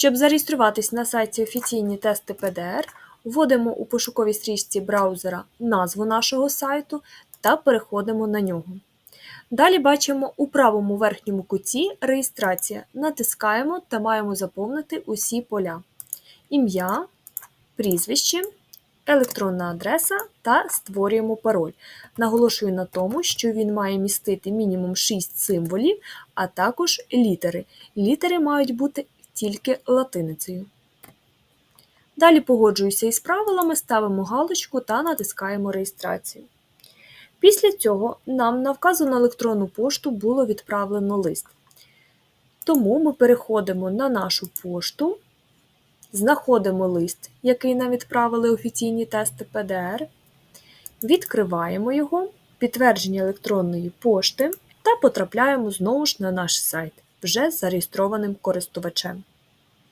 Щоб зареєструватись на сайті офіційні тести ПДР, вводимо у пошуковій стрічці браузера назву нашого сайту та переходимо на нього. Далі бачимо у правому верхньому куті Реєстрація. Натискаємо та маємо заповнити усі поля: ім'я, прізвище, електронна адреса та створюємо пароль. Наголошую на тому, що він має містити мінімум 6 символів, а також літери. Літери мають бути тільки латиницею. Далі погоджуюся із правилами, ставимо галочку та натискаємо реєстрацію. Після цього нам на вказану електронну пошту було відправлено лист. Тому ми переходимо на нашу пошту, знаходимо лист, який нам відправили офіційні тести ПДР, відкриваємо його, підтвердження електронної пошти та потрапляємо знову ж на наш сайт вже зареєстрованим користувачем.